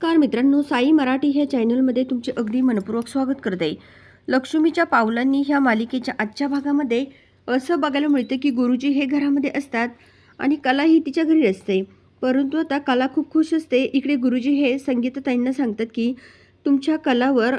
मित्रांनो साई मराठी ह्या चॅनलमध्ये तुमचे अगदी मनपूर्वक स्वागत करत. आहे लक्ष्मीच्या पावलांनी ह्या मालिकेच्या आजच्या भागामध्ये असं बघायला मिळतं की गुरुजी हे घरामध्ये असतात आणि कला ही तिच्या घरी असते. परंतु आता कला खूप खुश असते. इकडे गुरुजी हे संगीतताईंना सांगतात की तुमच्या कलावर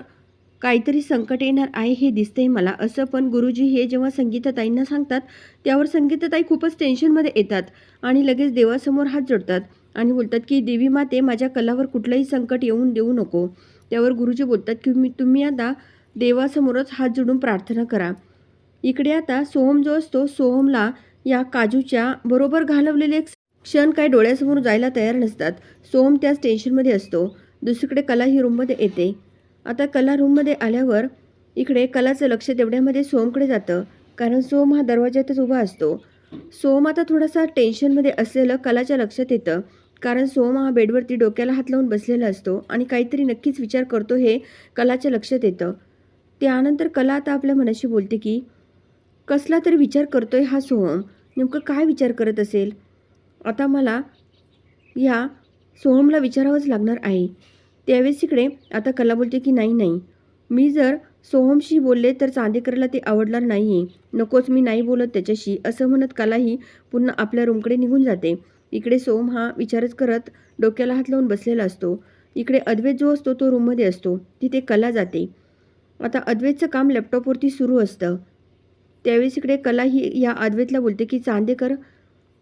काहीतरी संकट येणार आहे हे दिसतंय मला. असं पण गुरुजी हे जेव्हा संगीतताईंना सांगतात त्यावर संगीतताई खूपच टेन्शनमध्ये येतात आणि लगेच देवासमोर हात जोडतात. आणि बोलतात की देवी माते माझ्या कलावर कुठलंही संकट येऊन देऊ नको. त्यावर गुरुजी बोलतात की मी तुम्ही आता देवासमोरच हात जोडून प्रार्थना करा. इकडे आता सोहम जो असतो सोहमला या काजूच्या बरोबर घालवलेले एक क्षण काय डोळ्यासमोर जायला तयार नसतात. सोहम त्याच टेन्शनमध्ये असतो. दुसरीकडे कला ही रूममध्ये येते. आता कला रूममध्ये आल्यावर इकडे कलाचं लक्ष तेवढ्यामध्ये सोहमकडे जातं. कारण सोहम हा दरवाज्यातच उभा असतो. सोहम आता थोडासा टेन्शनमध्ये असलेलं कलाच्या लक्षात येतं. कारण सोहम हा बेडवरती डोक्याला हात लावून बसलेला असतो आणि काहीतरी नक्कीच विचार करतो हे कलाच्या लक्षात येतं. त्यानंतर कला आता आपल्या मनाशी बोलते की कसला तरी विचार करतोय हा सोहम नेमकं काय विचार करत असेल? आता मला या सोहमला विचारावंच लागणार आहे. त्यावेळेस इकडे आता कला बोलते की नाही नाही. मी जर सोहमशी बोलले तर चांदेकरला ते आवडणार नाही आहे नकोच मी नाही बोलत त्याच्याशी. असं म्हणत कलाही पुन्हा आपल्या रूमकडे निघून जाते. इकडे सोहम हा विचारच करत डोक्याला हात लावून बसलेला असतो. इकडे अद्वैत जो असतो तो रूममध्ये असतो. तिथे कला जाते. आता अद्वैतचं काम लॅपटॉपवरती सुरू असतं. त्यावेळेस इकडे कला ही या अद्वैतला बोलते की चांदेकर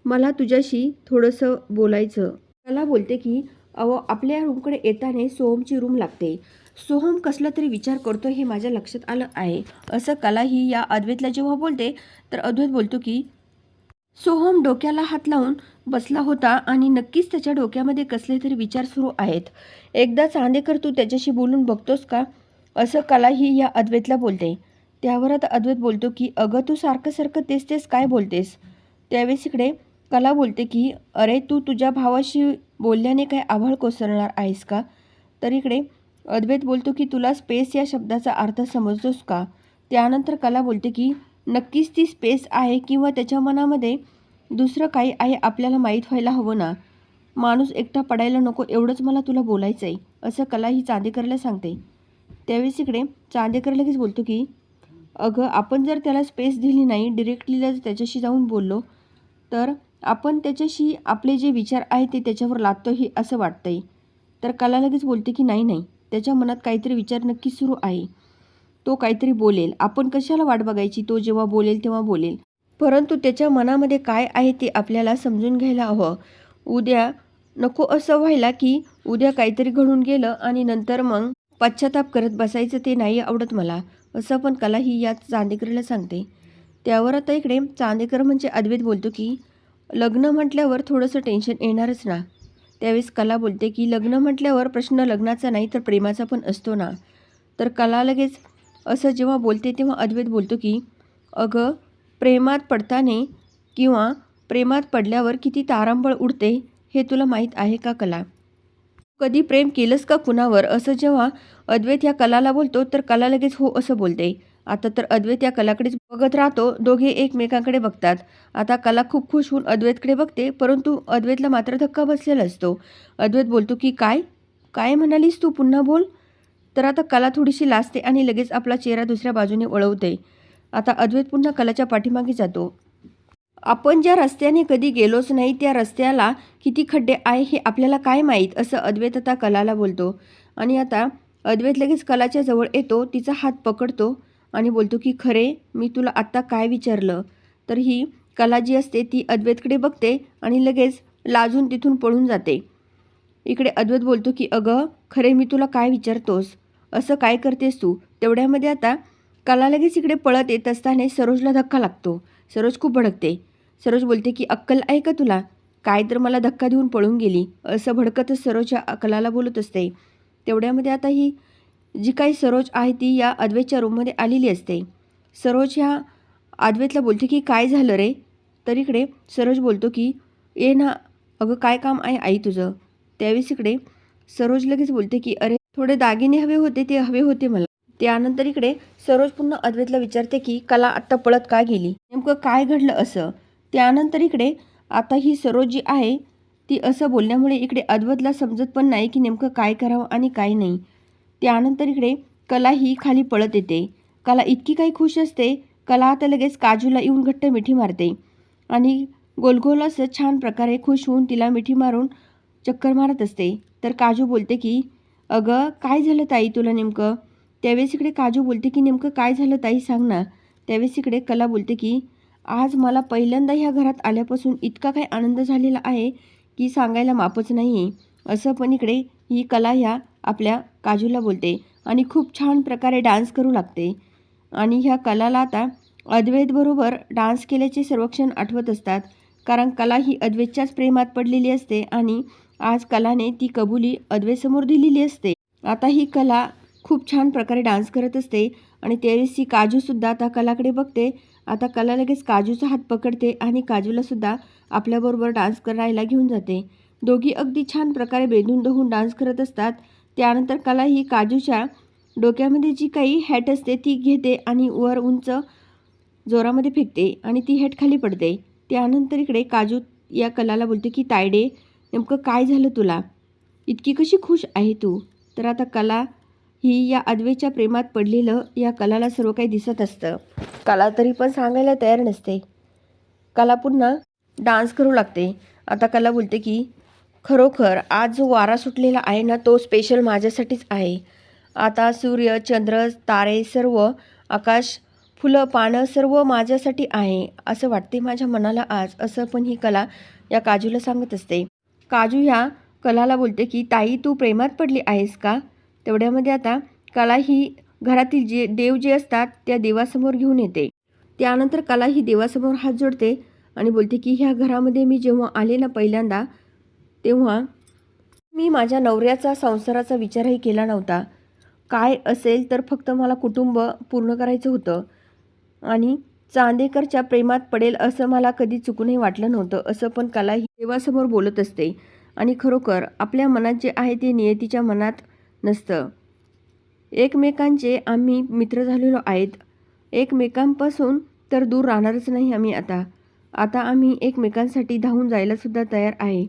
मला तुझ्याशी थोडंसं बोलायचं. कला बोलते की अहो आपल्या रूमकडे येताना सोहमची रूम लागते. सोहम कसला तरी विचार करतो हे माझ्या लक्षात आलं आहे. असं कला ही या अद्वैतला जेव्हा बोलते तर अद्वैत बोलतो की सोहम डोक्याला हात लावून बसला होता आणि नक्कीच त्याच्या डोक्यामध्ये कसले तरी विचार सुरू आहेत. एकदा चांदेकर तू त्याच्याशी बोलून बघतोस का? असं कला ही या अद्वैतला बोलते. त्यावर आता अद्वैत बोलतो की अगं तू सारखं सारखं तेच तेच काय बोलतेस? त्यावेळेस इकडे कला बोलते की अरे तू तुझ्या भावाशी बोलल्याने काय आभाळ कोसळणार आहेस का? तर इकडे अद्वैत बोलतो की तुला स्पेस या शब्दाचा अर्थ समजतोस का? त्यानंतर कला बोलते की नक्कीच ती स्पेस आहे किंवा त्याच्या मनामध्ये दुसरं काही आहे आपल्याला माहीत व्हायला हवं ना? माणूस एकटा पडायला नको एवढंच मला तुला बोलायचं आहे असं कला ही चांदेकरला सांगते. त्यावेळेस इकडे चांदेकर लगेच बोलतो की अगं आपण जर त्याला स्पेस दिली नाही डिरेक्टली जर त्याच्याशी जाऊन बोललो तर आपण त्याच्याशी आपले जे विचार आहे ते त्याच्यावर लादतो हे असं वाटतंय. तर कला लगेच बोलते की नाही नाही त्याच्या मनात काहीतरी विचार नक्की सुरू आहे. तो काहीतरी बोलेल. आपण कशाला वाट बघायची? तो जेव्हा बोलेल तेव्हा बोलेल. परंतु त्याच्या मनामध्ये काय आहे ते आपल्याला समजून घ्यायला हवं. उद्या नको असं व्हायला की उद्या काहीतरी घडून गेलं आणि नंतर मग पश्चाताप करत बसायचं ते नाही आवडत मला. असं पण कला ही या चांदेकरला सांगते. त्यावर आता इकडे चांदेकर म्हणजे अद्वैत बोलतो की लग्न म्हटल्यावर थोडंसं टेन्शन येणारच ना. त्यावेळेस कला बोलते की लग्न म्हटल्यावर प्रश्न लग्नाचा नाही तर प्रेमाचा पण असतो ना. तर कला लगेच असं जेव्हा बोलते तेव्हा अद्वैत बोलतो की अगं प्रेमात पडताने किंवा प्रेमात पडल्यावर किती तारांबळ उडते हे तुला माहीत आहे का कला? कधी प्रेम केलंस का कुणावर? असं जेव्हा अद्वैत या कलाला बोलतो तर कला लगेच हो असं बोलते. आता तर अद्वैत या कलाकडेच बघत राहतो. दोघे एकमेकांकडे बघतात. आता कला खूप खुश होऊन अद्वैतकडे बघते परंतु अद्वैतला मात्र धक्का बसलेला असतो. अद्वैत बोलतो की काय? काय म्हणालीस तू? पुन्हा बोल. तर आता कला थोडीशी लाजते आणि लगेच आपला चेहरा दुसऱ्या बाजूने वळवते. आता अद्वैत पुन्हा कलाच्या पाठीमागे जातो. आपण ज्या रस्त्याने कधी गेलोच नाही त्या रस्त्याला किती खड्डे आहे हे आपल्याला काय माहीत? असं अद्वैत आता कलाला बोलतो. आणि आता अद्वैत लगेच कलाच्या जवळ येतो. तिचा हात पकडतो. आणि बोलतो की खरे मी तुला आत्ता काय विचारलं? तर ही कला जी असते ती अद्वैतकडे बघते आणि लगेच लाजून तिथून पळून जाते. इकडे अद्वैत बोलतो की अगं खरे मी तुला काय विचारतोस? असं काय करतेस तू? तेवढ्यामध्ये आता कला लगेच इकडे पळत येत असताना सरोजला धक्का लागतो. सरोज खूप भडकते. सरोज बोलते की अक्कल आहे का तुला? काय तर मला धक्का देऊन पळून गेली. असं भडकतच सरोजच्या अकलाला बोलत असते. तेवढ्यामध्ये आता ही जी काही सरोज आहे ती या अद्वैतच्या रूममध्ये आलेली असते. सरोज ह्या अद्वैतला बोलते की काय झालं रे? तर इकडे सरोज बोलतो की ये ना अगं काय काम आहे आई तुझं? त्यावेळेस इकडे सरोज लगेच बोलते की अरे थोडे दागिने हवे होते ते हवे होते मला. त्यानंतर इकडे सरोज पुन्हा अद्वैतला विचारते की कला आत्ता पळत का गेली? नेमकं काय घडलं असं? त्यानंतर इकडे आता ही सरोज जी आहे ती असं बोलल्यामुळे इकडे अद्वतला समजत पण नाही की नेमकं काय करावं आणि काय नाही. त्यानंतर इकडे कला ही खाली पळत येते. कला इतकी काही खुश असते कला आता लगेच काजूला येऊन घट्ट मिठी मारते. आणि गोलगोल असं छान प्रकारे खुश होऊन तिला मिठी मारून चक्कर मारत असते. तर काजू बोलते की अगं काय झालं ताई तुला नेमकं? त्यावेळेस इकडे काजू बोलते की नेमकं काय झालं ताई सांग ना. त्यावेळेस इकडे कला बोलते की आज मला पहिल्यांदा ह्या घरात आल्यापासून इतका काही आनंद झालेला आहे की सांगायला मापच नाही आहे असं पण इकडे ही कला ह्या आपल्या काजूला बोलते आणि खूप छान प्रकारे डान्स करू लागते. आणि ह्या कलाला आता अद्वैतबरोबर डान्स केल्याचे सर्वक्षण आठवत असतात. कारण कला ही अद्वैतच्याच प्रेमात पडलेली असते आणि आज कलाने ती कबुली अद्वैतसमोर दिलेली असते. आता ही कला खूप छान प्रकारे डान्स करत असते आणि त्यावेळेस ही काजूसुद्धा आता कलाकडे बघते. आता कला लगेच काजूचा हात पकडते आणि काजूलासुद्धा आपल्याबरोबर डान्स करायला घेऊन जाते. दोघी अगदी छान प्रकारे बेधून दोहून डान्स करत असतात. त्यानंतर कला ही काजूच्या डोक्यामध्ये जी काही हॅट असते ती घेते आणि वर उंच जोरामध्ये फेकते आणि ती हॅट खाली पडते. त्यानंतर इकडे काजू या कलाला बोलते की तायडे नेमकं काय झालं तुला? इतकी कशी खुश आहे तू? तर आता कला ही या अदवेच्या प्रेमात पडलेलं या कलाला सर्व काही दिसत असतं. कला तरी पण सांगायला तयार नसते. कला पुन्हा डान्स करू लागते. आता कला बोलते की खरोखर आज जो वारा सुटलेला आहे ना तो स्पेशल माझ्यासाठीच आहे. आता सूर्य चंद्र तारे सर्व आकाश फुलं पानं सर्व माझ्यासाठी आहे असं वाटते माझ्या मनाला आज असं पण ही कला या काजूला सांगत असते. काजू ह्या कलाला बोलते की ताई तू प्रेमात पडली आहेस का? तेवढ्यामध्ये आता कला ही घरातील जे देव जे असतात त्या देवासमोर घेऊन येते. त्यानंतर कला ही देवासमोर हात जोडते आणि बोलते की ह्या घरामध्ये मी जेव्हा आले ना पहिल्यांदा तेव्हा मी माझ्या नवऱ्याचा संसाराचा विचारही केला नव्हता. काय असेल तर फक्त मला कुटुंब पूर्ण करायचं होतं आणि चांदेकरच्या प्रेमात पडेल असं मला कधी चुकूनही वाटलं नव्हतं असं पण कला ही देवासमोर बोलत असते. आणि खरोखर आपल्या मनात जे आहे ते नियतीच्या मनात नसतं. एकमेकांचे आम्ही मित्र झालेलो आहेत. एकमेकांपासून तर दूर राहणारच नाही आम्ही आता. आता आम्ही एकमेकांसाठी धावून जायलासुद्धा तयार आहे.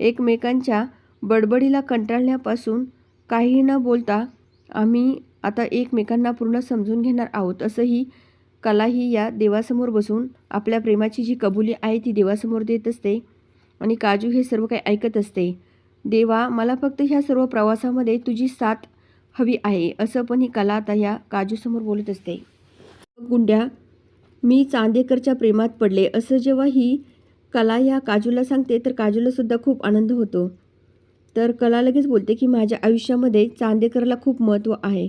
एकमेकांच्या बडबडीला कंटाळण्यापासून काही न बोलता आम्ही आता एकमेकांना पूर्ण समजून घेणार आहोत असंही कलाही या देवासमोर बसून आपल्या प्रेमाची जी कबुली आहे ती देवासमोर देत असते आणि काजू हे सर्व काही ऐकत असते. देवा मला फक्त ह्या सर्व प्रवासामध्ये तुझी साथ हवी आहे असं पण ही कला आता ह्या काजूसमोर बोलत असते. गुंड्या मी चांदेकरच्या प्रेमात पडले असं जेव्हा ही कला ह्या काजूला सांगते तर काजूलासुद्धा खूप आनंद होतो. तर कला लगेच बोलते की माझ्या आयुष्यामध्ये चांदेकरला खूप महत्त्व आहे.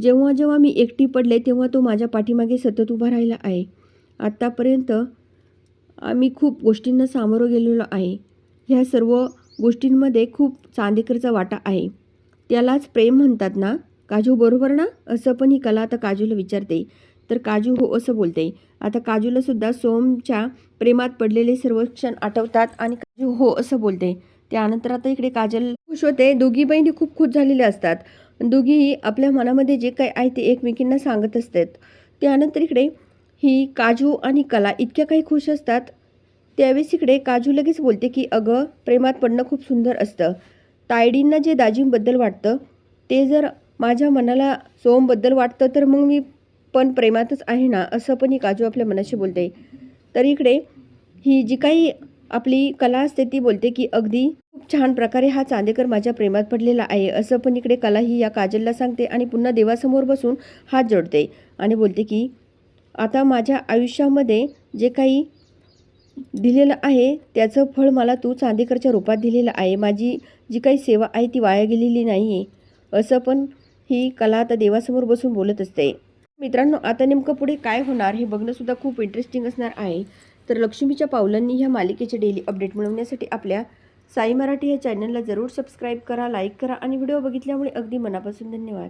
जेव्हा जेव्हा मी एकटी पडले तेव्हा तो माझ्या पाठीमागे सतत उभा राहिला आहे. आत्तापर्यंत आम्ही खूप गोष्टींना सामोरं गेलेलो आहे. ह्या सर्व गोष्टींमध्ये खूप चांदेकरचा वाटा आहे. त्यालाच प्रेम म्हणतात ना? काजू बरोबर ना? असं पण ही कला आता काजूला विचारते. तर काजू हो असं बोलते. आता काजूला सुद्धा सोमच्या प्रेमात पडलेले सर्व क्षण आठवतात आणि काजू हो असं बोलते. त्यानंतर आता इकडे काजल खुश होते. दोघी बहिणी खूप खुश झालेल्या असतात. दोघीही आपल्या मनामध्ये जे काही आहे ते एकमेकींना सांगत असतात. त्यानंतर इकडे ही काजू आणि कला इतक्या काही खुश असतात. त्यावेळेस इकडे काजू लगेच बोलते की अगं प्रेमात पडणं खूप सुंदर असतं. तायडींना जे दाजींबद्दल वाटतं ते जर माझ्या मनाला सोमबद्दल वाटतं तर मग मी पण प्रेमातच आहे ना असं पण ही काजू आपल्या मनाशी बोलते. तर इकडे ही जी काही आपली कला असते ती बोलते की अगदी खूप छान प्रकारे हा चांदेकर माझ्या प्रेमात पडलेला आहे. असं पण इकडे कला ही या काजलला सांगते आणि पुन्हा देवासमोर बसून हात जोडते आणि बोलते की आता माझ्या आयुष्यामध्ये जे काही दिलेलं आहे त्याचं फळ मला तू चांदेकरच्या रूपात दिलेलं आहे. माझी जी काही सेवा आहे ती वाया गेलेली नाही आहे असं पण ही कला आता देवासमोर बसून बोलत असते. मित्रांनो आता नेमकं पुढे काय होणार हे बघणंसुद्धा खूप इंटरेस्टिंग असणार आहे. तर लक्ष्मीच्या पावलांनी ह्या मालिकेचे डेली अपडेट मिळवण्यासाठी आपल्या साई मराठी या चॅनलला जरूर सबस्क्राईब करा लाईक करा आणि व्हिडिओ बघितल्यामुळे अगदी मनापासून धन्यवाद.